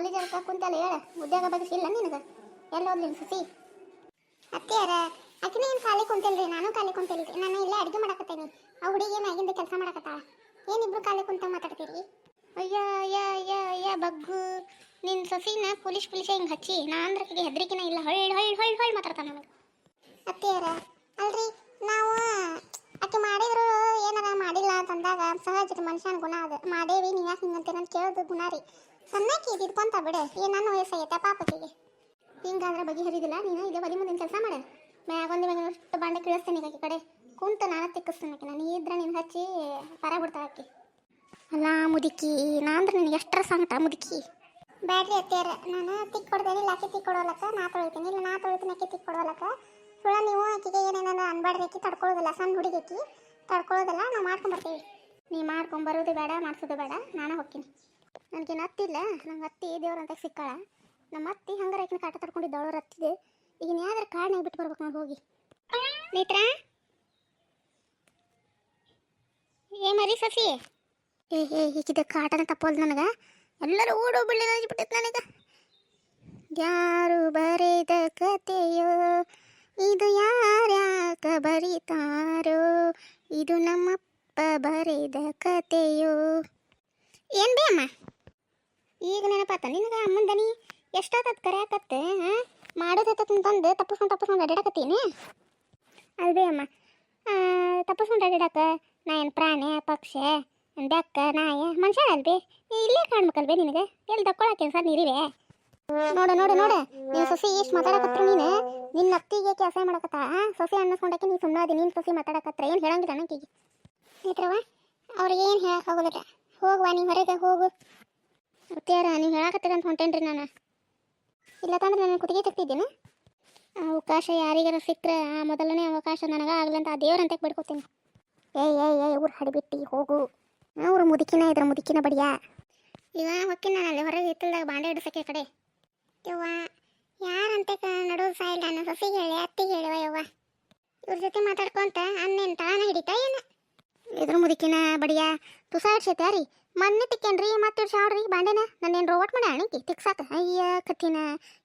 ಒಲಿ ಜಲಕ ಕುಂತಲ್ಲ ಹೇಳ. ಉದ್ಯೋಗ ಬಗ್ಸಿಲ್ಲ ನಿನಗೆ. ಎಲ್ಲ ಓದ್ಲಿಲ್ಲ ಸಸಿ? ಅತ್ತೆಯಾರ ಆಕಿನ ಏನು ಖಾಲಿ ಕುಂತಿಲ್ರಿ? ನಾನು ಖಾಲಿ ಕುಂತಿಲ್ರಿ. ನಾನು ಇಲ್ಲೇ ಅಡುಗೆ ಮಾಡಕತ್ತೇನಿ. ಆ ಹುಡುಗಿ ಮ್ಯಾಗಿಂದ ಕೆಲಸ ಮಾಡಕತ್ತಾಳ? ಏನಿಬ್ರು ಖಾಲಿ ಕುಂತ ಮಾತಾಡ್ತೀರಿ? ಅಯ್ಯ ಅಯ್ಯ ಅಯ್ಯ ಅಯ್ಯ ಬಗ್ಗು. ನಿನ್ನ ಸೊಸಿನ ಪೊಲೀಸ್ ಪೊಲೀಸ್ ಹಿಂಗೆ ಹಚ್ಚಿ ನಾ ಅಂದ್ರೆ ಆಕಿಗೆ ಹೆದರಿಕಿನ ಇಲ್ಲ. ಹೊಳ್ ಹೊಳ್ ಹೊಳ್ ಹೊಳ್ ಮಾತಾಡ್ತಾನೆ ನನಗೆ ಅತ್ತೆಯಾರ ಅಲ್ರಿ ನಾವು ಆಕೆ ಮಾಡಿದ್ರು ಏನಾರ ಮಾಡಿಲ್ಲ ಅಂತಂದಾಗ ಸಹಜ ಮನುಷ್ಯನ ಗುಣ ಅದು. ಮಾಡೇವಿ ನೀವು ಯಾಕೆ ಹಿಂಗಂತೀರ ಅಂತ ಕೇಳೋದು ಗುಣ ರೀ. ಸಣ್ಣಕ್ಕೆ ಇದ್ಕೊಂತ ಬಿಡು. ಏನು ನನ್ನ ವಯಸ್ಸಾಗೈತೆ ಅದ್ರ ಹಿಂಗಾದ್ರೆ ಬಗೆಹರಿದಿಲ್ಲ ನೀನು? ಇದೆ ಬದಿ ಮುಂದಿನ ಕೆಲಸ ಮಾಡ. ಮ್ಯಾಗೊಂದು ಮ್ಯಾಗ ಬಾಂಡೆ ಕಳಿಸ್ತೇನೆ ಆಕೆ ಕಡೆ. ಕುಂತ ನಾನು ತಿಕ್ಕಿಸ್ತೇನೆ ಆಕೆ. ನೀ ಇದ್ರೆ ನೀನು ಹಚ್ಚಿ ಪರ ಬಿಡ್ತಾ ಆಕೆ. ಅಲ್ಲ ಮುದುಕಿ ನಾ ಅಂದ್ರೆ ನಿನಗೆ ಎಷ್ಟರ ಸಂಕಟ ಮುದುಕಿ? ಬ್ಯಾಡ್ರಿ ಅತ್ತೆಯರ, ನಾನು ತಿಕ್ ಕೊಡ್ತೇನೆ ಇಲ್ಲ ಆಕೆ ತಿಕ್ ಕೊಡೋಲಕ್ಕ ನಾ ತೊಳಿತೀನಿ. ಇಲ್ಲ, ನಾ ತೊಳಿತೀನಿ, ಆಕೆ ತಿಕ್ ಕೊಡೋಲಕ್ಕ ಸುಳ ನೀವು ಆಕೆಗೆ ಏನೇನೋ ಅನ್ಬಾಡ್ರಿ ಆಕೆ ತಡ್ಕೊಳ್ಳೋದಿಲ್ಲ ಸಣ್ಣ ಹುಡುಗಿ ತಡ್ಕೊಳ್ಳೋದಿಲ್ಲ ನಾವು ಮಾಡ್ಕೊಂಬರ್ತೀವಿ ನೀ ಮಾಡ್ಕೊಂಬರೋದು ಬೇಡ, ಮಾಡಿಸೋದು ಬೇಡ. ನಾನು ಹೋಗ್ತೀನಿ. ನನಗೇನು ಅತ್ತಿಲ್ಲ ನಂಗೆ ಅತ್ತಿ ದೇವ್ರಂತ ಸಿಕ್ಕಾಳ. ನಮ್ಮ ಅತ್ತಿ ಹಂಗಾರ ಆಕಿನ ಕಾಟ ತಡ್ಕೊಂಡಿದ್ದವಳು ಅವ್ರ ಅತ್ತಿದೆ ಈಗ ಯಾವ್ದಾರ ಕಾಡ್ನಾಗ ಬಿಟ್ಟು ಬರ್ಬೇಕು ನಾವು ಹೋಗಿ. ನೇತ್ರ? ಏ ಮರಿ ಸಸಿ. ಏ ಏ ಈಗಿದ ಕಾಟನ ತಪ್ಪೋಲ್ ನನಗೆ. ಎಲ್ಲರೂ ಓಡೋ ಬಿಡ್ಲಿ ಬಿಟ್ಟೈತೆ ನನಗೆ. ಯಾರು ಬರೆದ ಕತೆಯೋ, ಇದು ಯಾರ್ಯಾಕ ಬರೀತಾರೋ, ಇದು ನಮ್ಮಪ್ಪ ಬರೆದ ಕತೆಯೋ. ಏನ್ ಬೇ ಅಮ್ಮ? ಈಗ ನೆನಪಾತ, ನಿನಗೆ ಅಮ್ಮನ ದನಿ ಎಷ್ಟಾತತ್ ಕರೆಯಾಕತ್ತೆ ಹಾಂ? ಮಾಡೋದತ್ತಂತಂದು ತಪ್ಪಿಸ್ಕೊಂಡು ತಪ್ಪಿಸ್ಕೊಂಡು ಅಡ್ಡಾಡಕತ್ತೀನಿ ಅಲ್ವೇ ಅಮ್ಮ ತಪ್ಪಿಸ್ಕೊಂಡು ಅಡ್ಡಾಡಕ ನಾ ಏನು ಪ್ರಾಣಿ, ಪಕ್ಷಿ ಬೆಕ್ಕ ನಾಯಿ, ಮನುಷ್ಯ ಅಲ್ಬಿ ಇಲ್ಲೇ ಕಾಣ್ಬೇಕಲ್ವೇ ನಿನಗೆ? ಎಲ್ಲಿ ತಕ್ಕೊಳಕ್ಕೆ ಸರ್ ನೀರಿವೆ ನೋಡು ನೋಡು ನೋಡು ನೀನು ಸೊಸಿ ಎಷ್ಟು ಮಾತಾಡಕತ್ರ ನೀನು? ನಿನ್ನ ಅತ್ತಿಗೆ ಕೆಲಸ ಮಾಡಕತ್ತ? ಸೊಸಿ ಅನ್ನಿಸ್ಕೊಂಡಕ್ಕೆ ನೀನು ಸುಮ್ಮನೆ ಅದಿ, ನೀನು ಸೊಸಿ ಮಾತಾಡಕತ್ರ, ಏನು ಹೇಳಂಗಿಲ್ಲ ನನಗೆ ನೇತ್ರವ ಅವ್ರಿಗೆ ಏನು ಹೇಳಕ್ಕೆ ಹೋಗುವ, ನೀ ಹೊರಗೆ ಹೋಗು. ಅತ್ತಿಯಾರ ನೀವು ಹೇಳಕತ್ತೀರ ಅಂತ ಹೊಂಟೇನ್ರಿ ನಾನು. ಇಲ್ಲ ತಂದ್ರೆ ನಾನು ಕುತ್ತಿಗೆ ತೆಗ್ತಿದ್ದೇನೆ ಅವಕಾಶ ಯಾರಿಗಾರ ಸಿಕ್ಕರೆ ಆ ಮೊದಲನೇ ಅವಕಾಶ ನನಗೆ ಆಗ್ಲಂತ ಆ ದೇವ್ರಂತ ಬಿಡ್ಕೊತೀನಿ ಏಯ್ ಏಯ್ ಏಯ್, ಊರು ಹಡಿಬಿಟ್ಟು, ಹೋಗು. ಅವ್ರು ಮುದುಕಿನ, ಇದ್ರ ಮುದುಕಿನ ಬಡಿಯ? ಈಗ ಹೊಕ್ಕಿನ ನಾನು ಅಲ್ಲಿ ಹೊರಗೆ ಹಿತ್ತಲ್ದಾಗ ಬಾಂಡೆ ಹಿಡಿಸಕ್ಕೆ ಕಡೆ. ಯವ್ವ, ಯಾರಂತೆ ನಡೋದು ಸಾಯಿಲ್ಲ ನಾನು ಸೊಸಿಗೆ ಹೇಳಿ, ಅತ್ತಿಗೆ ಹೇಳಿವ, ಯವ್ವ? ಇವ್ರ ಜೊತೆ ಮಾತಾಡ್ಕೊಂತ ಅನ್ನೇನು ತಾನ ಹಿಡಿತಾ ಏನ? ಇದ್ರ ಮುದುಕಿನ ಬಡಿಯ ತುಸಾಡ್ಸೈತೆ ರೀ ಮೊನ್ನೆ ತಿಕ್ಕೇನ್ರಿ ಮತ್ತೆ ಶಾವ್ರಿ ಬಾಂಡೆನ? ನನ್ನೇನು ರೋವಟ್ ಮಾಡಿ ಅಣಿಕಿ? ತಿಕ್ಸಾಕ? ಅಯ್ಯ, ಕತ್ತಿನ.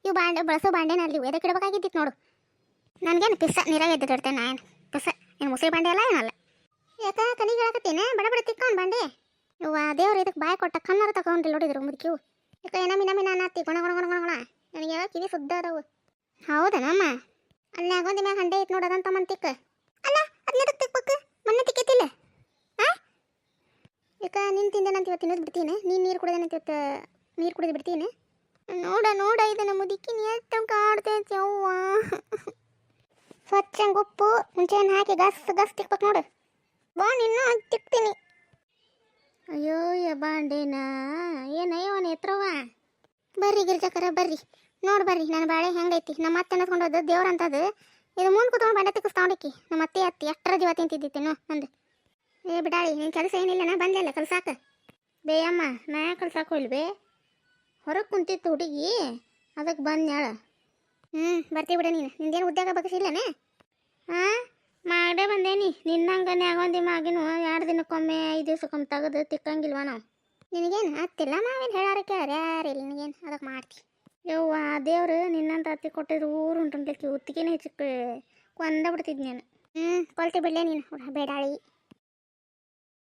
ಇವು ಬಾಂಡೆ, ಬಳಸೋ ಬಾಂಡೆನ ಅಲ್ಲಿ ಎದಕ್ಕೆ ಇಡಬೇಕಾಗಿದ್ದಿತ್ತು ನೋಡು. ನನಗೇನು ಪಿಸ್ಸ ನೀರಾಗ ಎದ್ದಿಡ್ತೇನೆ ನಾನು ಪಿಸ್ಸ ಏನು? ಮುಸುಳಿ ಬಾಂಡೆ ಅಲ್ಲ ಏನಲ್ಲ ಯಾಕ ಕನಿಗೆ ಹೇಳಕತ್ತೀನಿ? ಬಡ ಬಡ ತಿಕ್ಕೊಂಡು ಬಾಂಡೆ. ಇವ್ವ ದೇವ್ರು ಇದಕ್ಕೆ ಬಾಯ್ ಕೊಟ್ಟ ಕಣ್ಣಾರು ತಗೊಂಡ್ರಿ ನೋಡಿದ್ರು ಮುದುಕಿವು ಯಾಕ ಏನ ಮಿನ ಮಿನ ಅನ್ನತ್ತಿ ಗುಣ ಗುಣ ಗುಣ ಗುಣ ಗುಣ. ನನಗೆ ಕಿವಿ ಸುದ್ದ ಅದಾವು. ಹೌದನಮ್ಮ? ಅಲ್ಲಿ ಆಗೊಂದಿ ಮ್ಯಾಗ ಹಂಡೆ ಐತೆ ನೋಡದಂತ ಮಂತಿಕ್ಕ ಅಲ್ಲ ಅದನ್ನ ತಿಕ್ಬೇಕು ಮೊನ್ನೆ ತಿಕ್ಕೈತಿಲ್ಲ ಆ ಯಾಕ ನಿನ್ ತಿಂದೇನಂತ ಇವತ್ತು ತಿನ್ನೋದು ಬಿಡ್ತೀನಿ? ನೀನು ನೀರು ಕುಡ್ದೇನಂತ ಇವತ್ತು ನೀರು ಕುಡಿದು ಬಿಡ್ತೀನಿ? ನೋಡ ನೋಡ, ಇದನ್ನು ಮುದುಕಿ ನೀರು ಕಾಡ್ತೈತಿ ಅವ್ವ ಸ್ವಚ್ಛಂಗೆ ಉಪ್ಪು ಮುಂಚೆನ ಹಾಕಿ ಗಸ್ ಗಸ್ ತಿಕ್ಬೇಕು ನೋಡು. ಬಾ, ನಿನ್ನ ತಿಕ್ತೀನಿ. ಅಯ್ಯೋ, ಯ ಬಾಂಡೇನ? ಏನಯ್ಯೋ ಎತ್ತರವ ಬರ್ರಿ ಗಿರ್ಜಕರ, ಬರ್ರಿ. ನೋಡ್ ಬರ್ರಿ ನನ್ನ ಬಾಳೆ ಹೆಂಗೈತಿ? ನಮ್ಮ ಅತ್ತೆ ಅನ್ನಸ್ಕೊಂಡದ್ದು ದೇವ್ರ ಅಂತದು. ಇದು ಮುಂದೆ ಕೂತ್ಕೊಂಡು ಬಾಂಡೆ ತಿಕ್ಕಿಸ್ತಾವಣಿಕಿ ನಮ್ಮ ಅತ್ತೆ, ಅತ್ತಿ ಎಷ್ಟರ ಜೀವ ತಿಂತಿದ್ದಿತ್ತೇನೋ ನಂದು. ಏ ಬಿಡಾಳಿ ನಿನ್ನ ಕೆಲಸ ಏನಿಲ್ಲ, ನಾ ಬಂದಿಲ್ಲ ಕಲ್ಸಾಕ ಬೇಯಮ್ಮ ನಾ ಯಾಕೆ ಕಲ್ಸಾಕ ಹೋಲ್ಬೇ ಹೊರಗೆ ಕುಂತಿತ್ತು ಹುಡುಗಿ ಅದಕ್ಕೆ ಬಂದ್ಯಾಳ ಹ್ಞೂ ಬರ್ತೀವಿ ಬಿಡ ನೀನು. ನಿಂದೇನು ಉದ್ಯೋಗ ಬಗ್ಸಿಲ್ಲನೆ ಹಾಂ ಮಾಡೇ ಬಂದೇನಿ. ನಿನ್ನಂಗನೇ ಆಗೊಂದಿ ಮಾಗಿನ ಎರಡು ದಿನಕ್ಕೊಮ್ಮೆ ಐದು ದಿವ್ಸಕ್ಕೊಮ್ಮೆ ತೆಗೆದು ತಿಕ್ಕಂಗಿಲ್ವ ನಾವು? ನಿನಗೇನು ಹತ್ತಿಲ್ಲ ನಾವೇನು ಹೇಳಾರ ಕೇಳ್ಯಾರ ಯಾರಿಲ್ಲ ನಿನಗೇನು? ಅದಕ್ಕೆ ಮಾಡ್ತಿ. ಯವ್ವ, ದೇವ್ರು ನಿನ್ನಂತ ಹತ್ತಿ ಕೊಟ್ಟಿದ್ರು ಊರು ಉಂಟು ಉತ್ತಿಗೆನೇ ಹೆಚ್ಚು ಕೊಂದ ಬಿಡ್ತಿದ್ ನಾನು. ಹ್ಞೂ ಕೊಲ್ತಿ ಬಿಡಲೇ ನೀನು. ಬೇಡಾಳಿ.